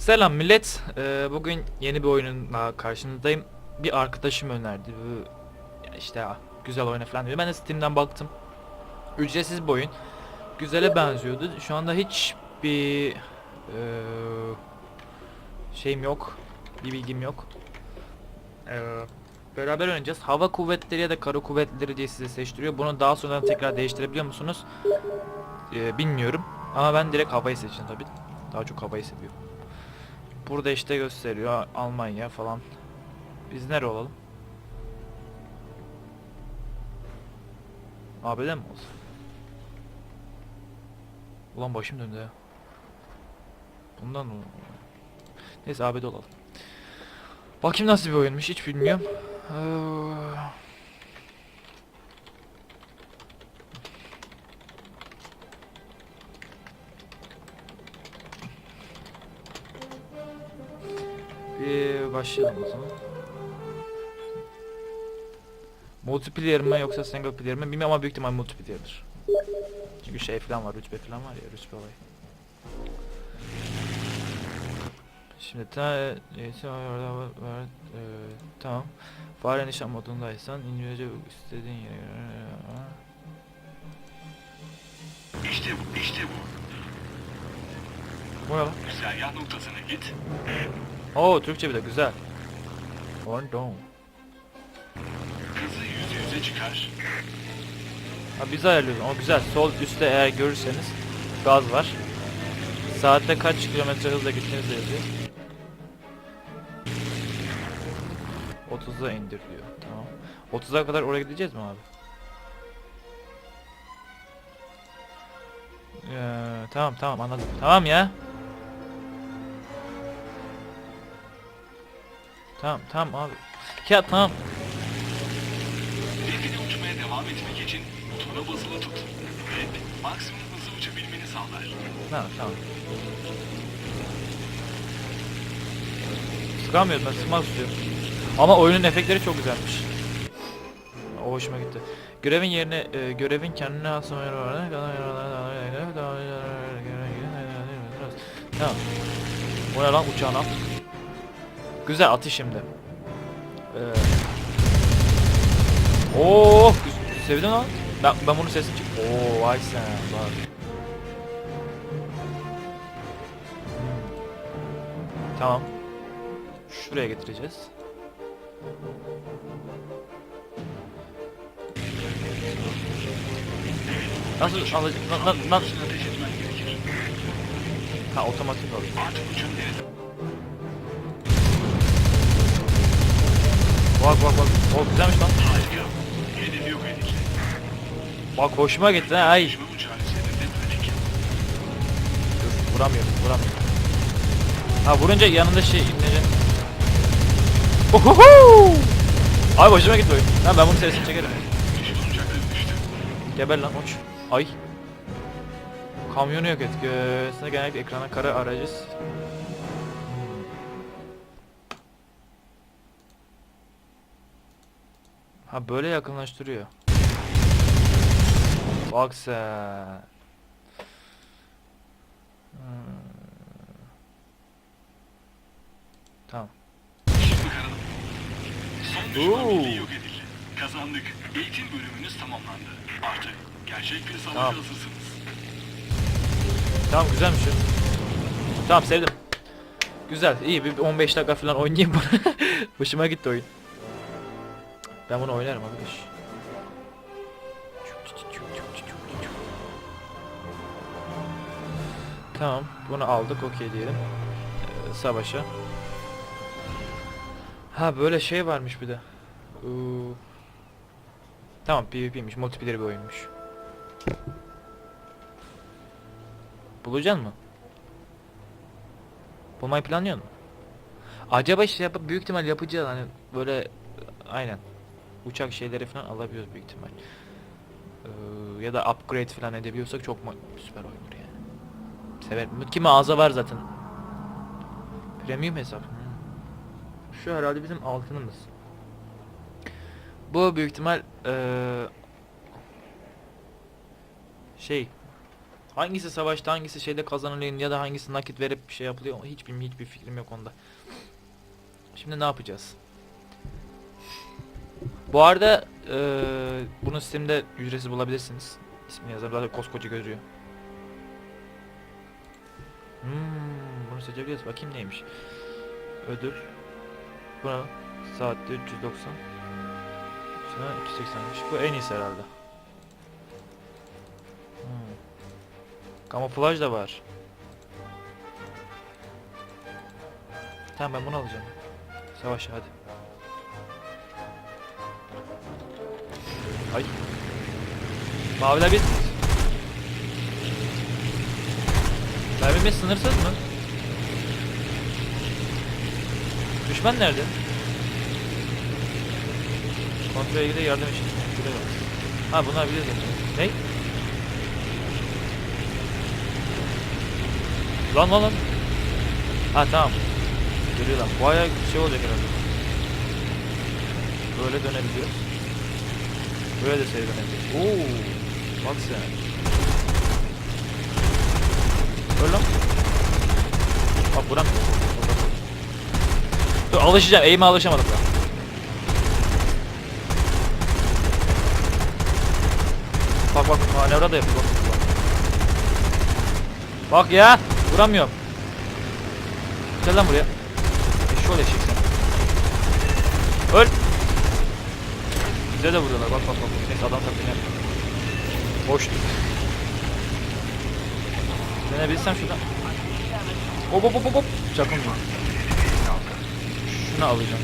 Selam millet. Ee, bugün yeni bir oyunla karşınızdayım. Bir arkadaşım önerdi. Bu işte ya, güzel oyna falan diyor. Ben de Steam'den baktım. Ücretsiz bir oyun. Güzele benziyordu. Şu anda hiç bir eee, şeyim yok. Bir bilgim yok. Eee, beraber oynayacağız. Hava kuvvetleri ya da kara kuvvetleri diye size seçtiriyor. Bunu daha sonra tekrar değiştirebiliyor musunuz? Eee, bilmiyorum. Ama ben direkt havayı seçtim tabii. Daha çok havayı seviyorum. Burada işte gösteriyor Almanya falan. Biz nere olalım? ABD mi olsun? Ulan başım döndü. Bundan mı? Neyse ABD olalım. Bakayım nasıl bir oyunmuş hiç bilmiyorum. Ee, Bir başlayalım o zaman. Multiplayer mı yoksa single player mi bilmiyorum ama büyük ihtimal multiplayer'dır. Çünkü şey falan var, rütbe falan var ya, rütbe olayı. Şimdi ta orada var, var, e, tamam. Fare nişan modundaysan İngilizce istediğin yere İşte bu, işte bu. Bu ne lan? Güzergah noktasına git. Oo Türkçe bir de güzel. Pardon. Hızı yüz yüze çıkar. Ha biz ayarlıyoruz ama güzel. Sol üstte eğer görürseniz gaz var. Saatte kaç kilometre hızla gittiğinizi yazıyor. 30'a indir diyor. Tamam. 30'a kadar oraya gideceğiz mi abi? Ee, tamam tamam anladım. Tamam ya. Tamam tamam abi. Ya tamam. Hedefine uçmaya devam etmek için butona basılı tut. Ve maksimum hızı uçabilmeni sağlar. Tamam tamam. Sıkamıyorum ben sıkmak istiyorum. Ama oyunun efektleri çok güzelmiş. O hoşuma gitti. Görevin yerine e, görevin kendine has Tamam. Bu ne lan uçağın al. Güzel atış şimdi. Ee... Oo, güz- sevdin lan. Ben, ben bunun sesini çık. Oo, vay sen bak. Tamam. Şuraya getireceğiz. Nasıl alacak? Na, na, na- Hızını ateş etmen gerekir. Ha otomatik alıyor. Bak bak bak. O güzelmiş lan. Bak hoşuma gitti ha. Ay. Dur vuramıyorum vuramıyorum. Ha vurunca yanında şey inecek. Ohoho! Ay hoşuma gitti oyun. Ha ben bunun sesini çekerim. Geber lan uç. Ay. Kamyonu yok et. Göğsüne genellikle ekrana kara aracı. Ha böyle yakınlaştırıyor. Bak sen. Hmm. Tamam. Oo. Kazandık. Eğitim bölümünüz tamamlandı. Artık gerçek bir savaşa Tamam. hazırsınız. Tamam güzelmiş. Tamam sevdim. Güzel iyi bir bir 15 dakika falan oynayayım bunu. Hoşuma gitti oyun. Ben bunu oynarım arkadaş. Tamam bunu aldık okey diyelim. Ee, savaşa. Ha böyle şey varmış bir de. Uuu. Tamam PvP'ymiş multiplayer bir oyunmuş. Bulacaksın mı? Bulmayı planlıyor musun? Acaba şey yapıp büyük ihtimal yapacağız hani böyle aynen uçak şeyleri falan alabiliyoruz büyük ihtimal. Ee, ya da upgrade falan edebiliyorsak çok süper oyundur yani. Severim. Kimi ağza var zaten. Premium hesap. Hmm. Şu herhalde bizim altınımız. Bu büyük ihtimal ee, şey Hangisi savaşta hangisi şeyde kazanılıyor ya da hangisi nakit verip bir şey yapılıyor hiç bilmiyorum hiçbir fikrim yok onda. Şimdi ne yapacağız? Bu arada eee bunu Steam'de ücretsiz bulabilirsiniz. İsmini yazar zaten koskoca görüyor. Hmm, bunu seçebiliyoruz. Bakayım neymiş. Ödül. Buna saatte 390. Şuna 280'miş. Bu en iyisi herhalde. Hmm. Kamuflaj da var. Tamam ben bunu alacağım. Savaş hadi. Ay. Maviler biz. Mermimiz sınırsız mı? Düşman nerede? Kontrole ilgili yardım için. Bak. Ha bunlar biliyoruz zaten. Ne? Lan lan lan. Ha tamam. Görüyorlar. Bayağı şey olacak herhalde. Böyle dönebiliyoruz. Böyle de dönebiliyoruz. Oo. Bak sen. Öyle lan. Bak buram. Dur alışacağım. Eğime alışamadım daha. Bak bak manevra da yapıyor. Bak, bak. bak ya. Vuramıyorum. Gel lan buraya. Eşşoğlu eşek sen. Öl. Bize de vuruyorlar. Bak bak bak. Neyse adam taklidi yapıyor. Boştu. Dönebilsem şuradan. Hop hop hop hop. Çakın mı? Şunu alacağım.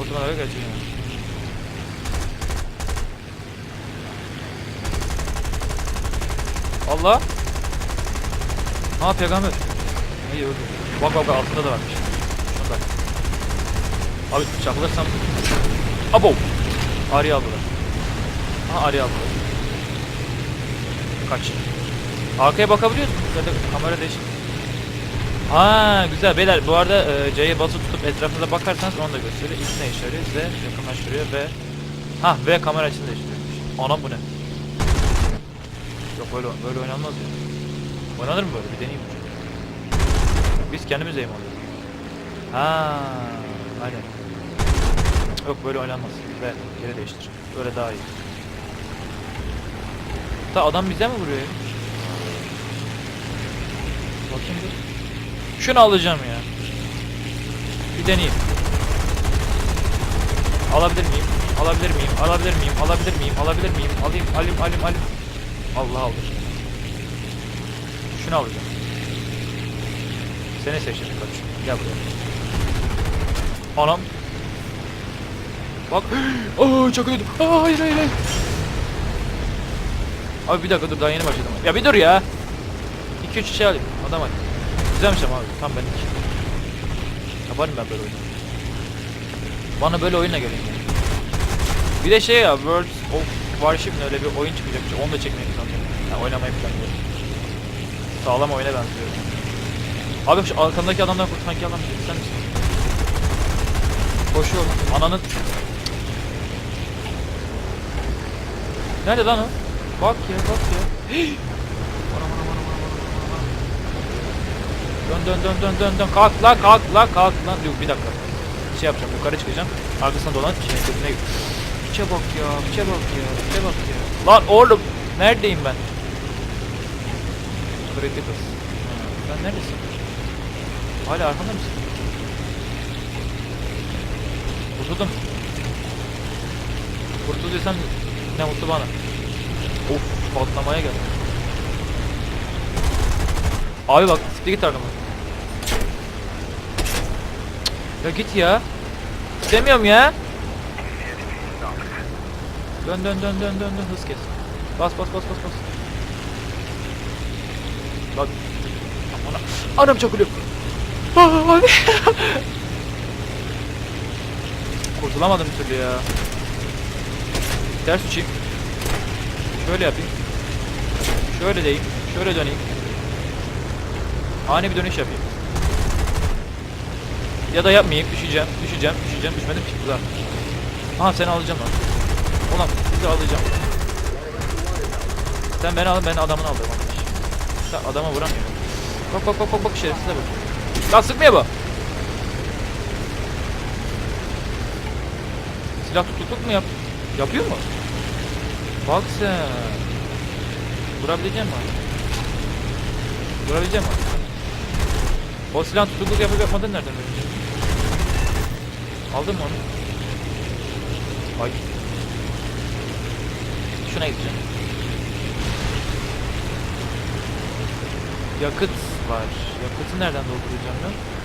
Otomatik geçeceğim. Allah. Ha peygamber. İyi öldü. Bak bak altında da varmış. Abi çakılırsam. Abo. Arya aldılar. Ha Arya aldılar. Kaç. Arkaya bakabiliyor musun? Ya da kamera değişik. Ha güzel beyler bu arada e, C'ye basılı tutup etrafınıza bakarsanız onu da gösteriyor. X ne yarıyor? Z yakınlaştırıyor ve Ha V kamera açısını değiştiriyormuş. Anam bu ne? Yok böyle böyle oynanmaz ya. Oynanır mı böyle? Bir deneyeyim. Biz kendimiz aim alıyoruz. Ha, aynen. Yok böyle oynanmaz. Ve geri değiştir. Böyle daha iyi. Ta adam bize mi vuruyor? Bakayım bir. Şunu alacağım ya. Bir deneyeyim. Alabilir miyim? Alabilir miyim? Alabilir miyim? Alabilir miyim? Alabilir miyim? Alayım, alayım, alayım, alayım. Allah aldı. Şunu alacağım. Seni seçtim kaç. Gel buraya. Anam. Bak. Aa çakıyordum. Aa hayır hayır hayır. Abi bir dakika dur daha yeni başladım. Ya bir dur ya. 2-3 şey alayım. Adam hadi. Güzelmiş ama abi. Tam benlik. Yaparım ben böyle oyunu. Bana böyle oyunla gelin ya. Bir de şey ya World of Warship'in öyle bir oyun çıkacakmış. Onu da çekmeyi planlıyorum. Yani oynamayı planlıyorum. Sağlam oyuna benziyor. Abi şu arkamdaki adamdan kurt sanki adam sen misin? Koşuyor. Ananın... Nerede lan o? Bak ya bak ya. Bana. Dön dön dön dön dön dön. Kalk la kalk la kalk lan. Yok bir dakika. Şey yapacağım yukarı çıkacağım. Arkasına dolan şey götüne git. Piçe bak ya piçe bak ya piçe bak ya. Lan oğlum neredeyim ben? Critical Sen neredesin? Hala arkamda mısın? Kurtuldum. Kurtulduysan ne mutlu bana Of patlamaya geldim Abi bak siktir git arkamdan. Ya git ya. İstemiyorum ya. Dön dön dön dön dön dön hız kes. Bas bas bas bas bas. Bak. Ana. Anam. Ah, Abi. Kurtulamadım bir türlü ya. Ters uçayım. Şöyle yapayım. Şöyle deyim. Şöyle döneyim. Ani bir dönüş yapayım. Ya da yapmayayım, düşeceğim, düşeceğim, düşeceğim, düşmedim ki güzel. Aha seni alacağım lan. Ulan sizi alacağım. Sen beni al ben adamını alırım. Sen adama vuramıyorum. Bak bak bak bak bak şerefsize bak. Lan sıkmıyor bu. Silah tutukluk mu yap? Yapıyor mu? Bak sen. Vurabilecek mi? Vurabilecek mi? O silah tutukluk yapıp yapmadın nereden öğrendin? Aldın mı onu? Ay. Şuna gideceğim. Yakıt var. Yakıtı nereden dolduracağım ben?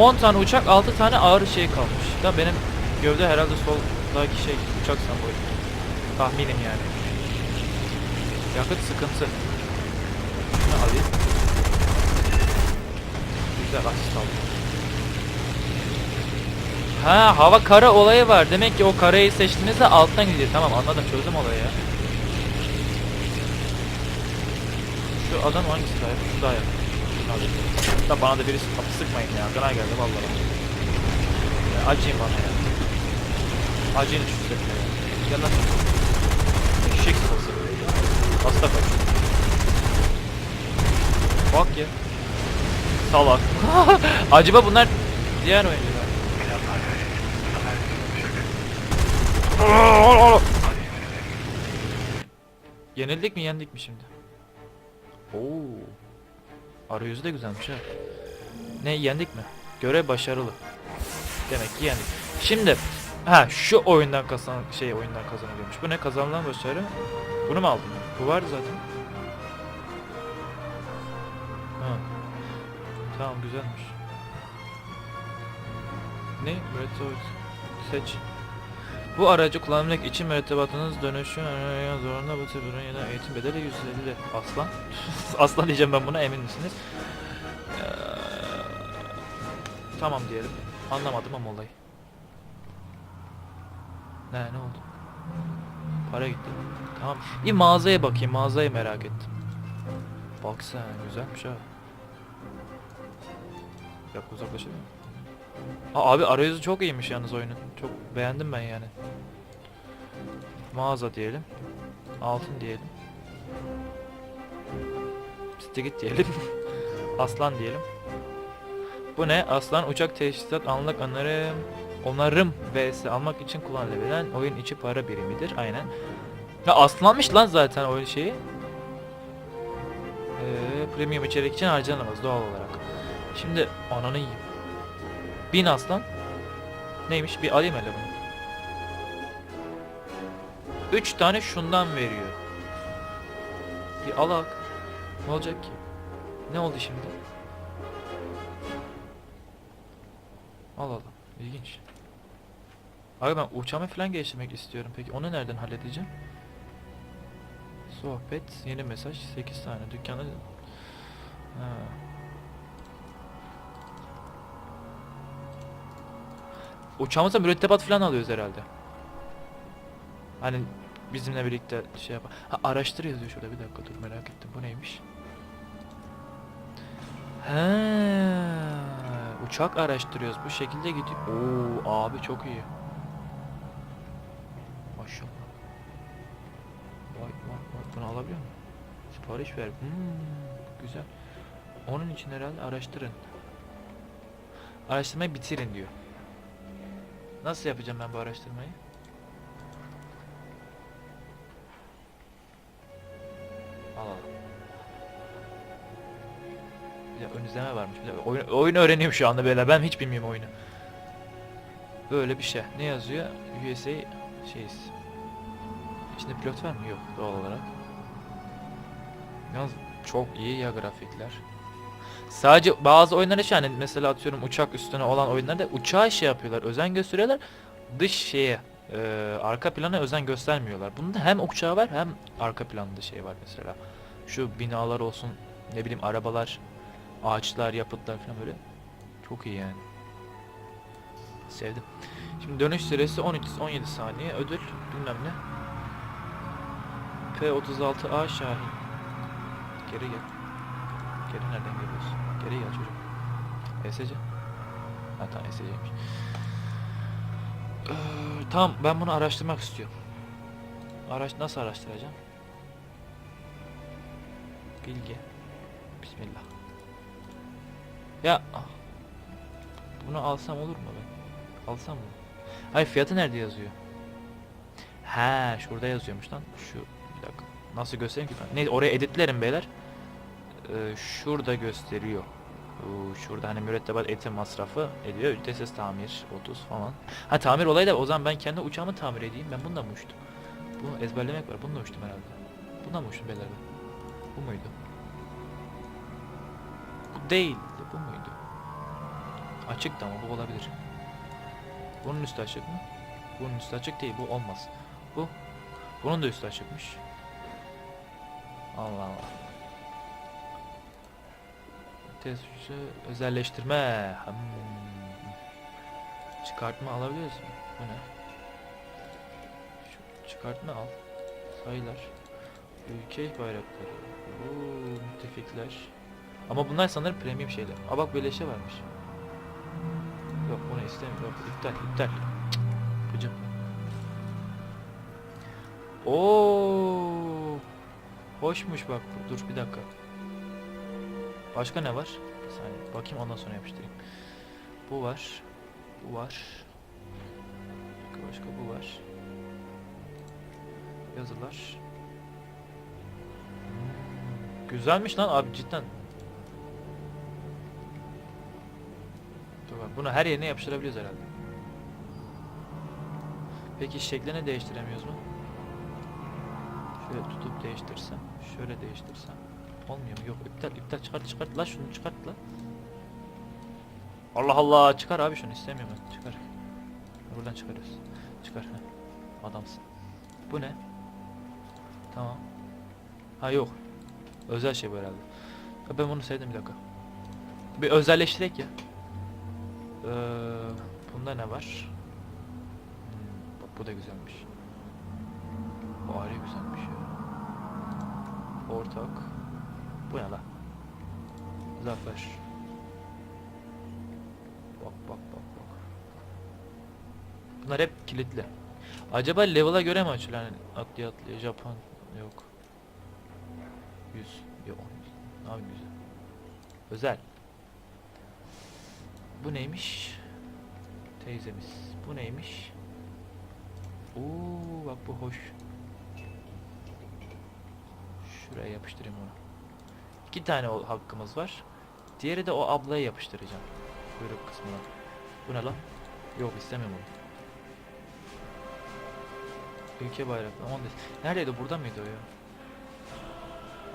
10 tane uçak, 6 tane ağır şey kalmış. Da benim gövde herhalde soldaki şey uçak sembolü. Tahminim yani. Yakıt sıkıntı. Şunu alayım. Güzel asist aldım. Ha hava kara olayı var. Demek ki o karayı seçtiğinizde alttan gidiyor. Tamam anladım çözdüm olayı ya. Şu adam hangisi daha yakın? Şu daha yakın. Da bana da birisi kapı sıkmayın ya. Gına geldi vallahi. Ya, acıyın bana ya. Acıyın şu sefer. Gel lan. Hasta kaç. Bak ya. Salak. Acaba bunlar diğer oyuncular. Yenildik mi yendik mi şimdi? Oo. Arayüzü de güzelmiş ha. Ne yendik mi? Görev başarılı. Demek ki yendik. Şimdi ha şu oyundan kazan şey oyundan kazanılıyormuş. Bu ne kazanılan başarı? Bunu mu aldın? Bu vardı zaten. Ha. Tamam güzelmiş. Ne? Mürettebat. Seç. Bu aracı kullanmak için mürettebatınız dönüşü zorunda bu tür ya da eğitim bedeli 150 aslan. aslan diyeceğim ben buna emin misiniz? Ee, tamam diyelim. Anlamadım ama olayı. Ne ne oldu? Para gitti. Tamam. Bir mağazaya bakayım. Mağazayı merak ettim. Bak sen güzelmiş ha. Yak uzaklaşalım. Aa, abi arayüzü çok iyiymiş yalnız oyunun. Çok beğendim ben yani. Mağaza diyelim. Altın diyelim. Stigit diyelim. Aslan diyelim. Bu ne? Aslan uçak teşhisat anlık onarım onarım vs almak için kullanılabilen oyun içi para birimidir. Aynen. Ya aslanmış lan zaten oyun şeyi. Ee, premium içerik için harcanamaz doğal olarak. Şimdi ananı yiyeyim. Bin aslan. Neymiş? Bir alayım hele bunu. Üç tane şundan veriyor. Bir alak. Ne olacak ki? Ne oldu şimdi? Al al. İlginç. Abi ben uçağımı falan geliştirmek istiyorum. Peki onu nereden halledeceğim? Sohbet, yeni mesaj, 8 tane dükkanda. Ha. Uçağımıza mürettebat falan alıyoruz herhalde. Hani bizimle birlikte şey yapar. Ha araştır yazıyor şurada bir dakika dur merak ettim. Bu neymiş? He, uçak araştırıyoruz. Bu şekilde gidiyor. Oo abi çok iyi. Maşallah. Vay vay vay. Bunu alabiliyor muyum? Sipariş ver. Hmm, güzel. Onun için herhalde araştırın. Araştırmayı bitirin diyor. Nasıl yapacağım ben bu araştırmayı? Al al. Bir varmış. Bir de oyun, oyun öğreniyorum şu anda böyle. Ben hiç bilmiyorum oyunu. Böyle bir şey. Ne yazıyor? USA şeyiz. İçinde pilot var mı? Yok doğal olarak. Yalnız çok iyi ya grafikler. Sadece bazı oyunlar için hani mesela atıyorum uçak üstüne olan oyunlarda uçağa şey yapıyorlar, özen gösteriyorlar. Dış şeye, e, arka plana özen göstermiyorlar. Bunda hem uçağı var hem arka planda şey var mesela. Şu binalar olsun, ne bileyim arabalar, ağaçlar, yapıtlar falan böyle. Çok iyi yani. Sevdim. Şimdi dönüş süresi 13 17 saniye. Ödül bilmem ne. P36A Şahin. Geri gel. Geri nereden geliyorsun? Geri gel çocuk. ESC. Ha tamam ESC'ymiş. Ee, tamam ben bunu araştırmak istiyorum. Araç nasıl araştıracağım? Bilgi. Bismillah. Ya bunu alsam olur mu ben? Alsam mı? Hayır fiyatı nerede yazıyor? Ha şurada yazıyormuş lan. Şu. Nasıl göstereyim ki ben? Neyse oraya editlerim beyler. Ee, şurada gösteriyor. Oo, şurada hani mürettebat eğitim masrafı ediyor. Ücretsiz tamir 30 falan. Ha tamir olayı da o zaman ben kendi uçağımı tamir edeyim. Ben bununla mı uçtum? Bunu ezberlemek var. Bununla uçtum herhalde. Bununla mı uçtum beyler? Bu muydu? Bu değildi. Bu muydu? Açıktı ama bu olabilir. Bunun üstü açık mı? Bunun üstü açık değil. Bu olmaz. Bu. Bunun da üstü açıkmış. Allah Allah. Test uçuşu özelleştirme. Hmm. Çıkartma alabiliyoruz mu? Bu ne? Şu çıkartma al. Sayılar. Ülke bayrakları. Oo, müttefikler. Ama bunlar sanırım premium şeyler. Aa bak beleşe varmış. Yok bunu istemiyorum. İptal iptal. Cık, Gıcım. Oo. Hoşmuş bak. Dur bir dakika. Başka ne var? Bir saniye bakayım ondan sonra yapıştırayım. Bu var. Bu var. Başka bu var. Yazılar. Hmm, Güzelmiş lan abi cidden. Dur bunu her yerine yapıştırabiliyoruz herhalde. Peki şeklini değiştiremiyoruz mu? Şöyle tutup değiştirsem, şöyle değiştirsem. Olmuyor mu? Yok iptal iptal çıkart çıkart la şunu çıkart la. Allah Allah çıkar abi şunu istemiyorum ben çıkar. Buradan çıkarıyoruz. Çıkar ha. Adamsın. Bu ne? Tamam. Ha yok. Özel şey bu herhalde. Ya ben bunu sevdim bir dakika. Bir özelleştirek ya. Ee, bunda ne var? Hmm, bak bu da güzelmiş. Bu ayrı güzelmiş ya. Ortak. Bu ne la? Zafer. Bak bak bak bak. Bunlar hep kilitli. Acaba level'a göre mi açılıyor? Yani atlaya atlaya Japon yok. 100 yok. Ne yapayım güzel. Özel. Bu neymiş? Teyzemiz. Bu neymiş? Oo bak bu hoş. Şuraya yapıştırayım onu. İki tane hakkımız var. Diğeri de o ablaya yapıştıracağım. Kuyruk kısmına. Bu ne lan? Yok istemiyorum onu. Ülke bayrakları. Aman da- Neredeydi? Burada mıydı o ya?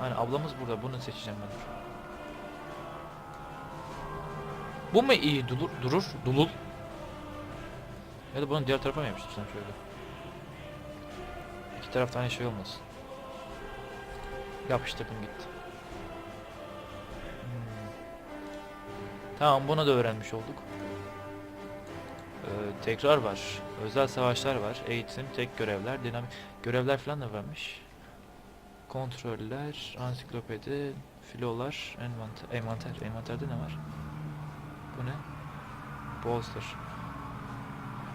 Aynen ablamız burada. Bunu seçeceğim ben. Bu mu iyi durur? Durur. Dulul. Ya da bunu diğer tarafa mı yapıştırsam şöyle? İki taraftan aynı şey olmasın. Yapıştırdım gitti. Hmm. Tamam bunu da öğrenmiş olduk. Ee, tekrar var. Özel savaşlar var. Eğitim, tek görevler, dinamik görevler falan da varmış. Kontroller, ansiklopedi, filolar, envanter, envanter. Envanterde ne var? Bu ne? Bolster.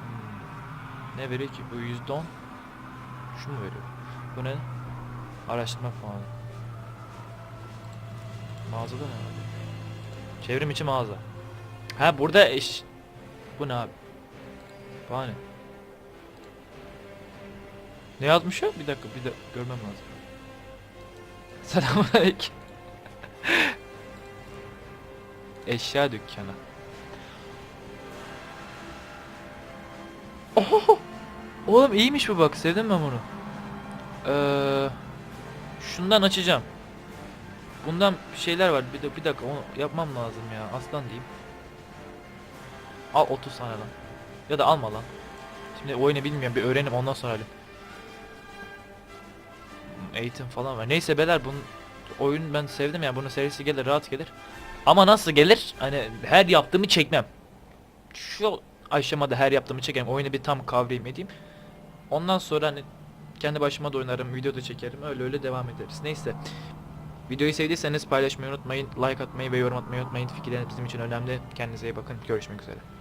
Hmm. Ne veriyor ki? Bu %10. Şu mu veriyor? Bu ne? Araştırma puanı. Mağazada ne var? Çevrim içi mağaza. Ha burada eş... Bu ne abi? Bahane. Ne yazmış o? Bir dakika bir de görmem lazım. Selamünaleyküm. Eşya dükkanı. Oho! Oğlum iyiymiş bu bak sevdim ben bunu. Ee, şundan açacağım. Bundan bir şeyler var. Bir, de, bir dakika onu yapmam lazım ya. Aslan diyeyim. Al 30 tane lan. Ya da alma lan. Şimdi oyunu bilmiyorum bir öğrenim ondan sonra alayım. Eğitim falan var. Neyse beyler bunun oyun ben sevdim ya. Bunun serisi gelir rahat gelir. Ama nasıl gelir? Hani her yaptığımı çekmem. Şu aşamada her yaptığımı çekerim. Oyunu bir tam kavrayayım edeyim. Ondan sonra hani kendi başıma da oynarım, video da çekerim. Öyle öyle devam ederiz. Neyse. Videoyu sevdiyseniz paylaşmayı unutmayın. Like atmayı ve yorum atmayı unutmayın. Fikirleriniz bizim için önemli. Kendinize iyi bakın. Görüşmek üzere.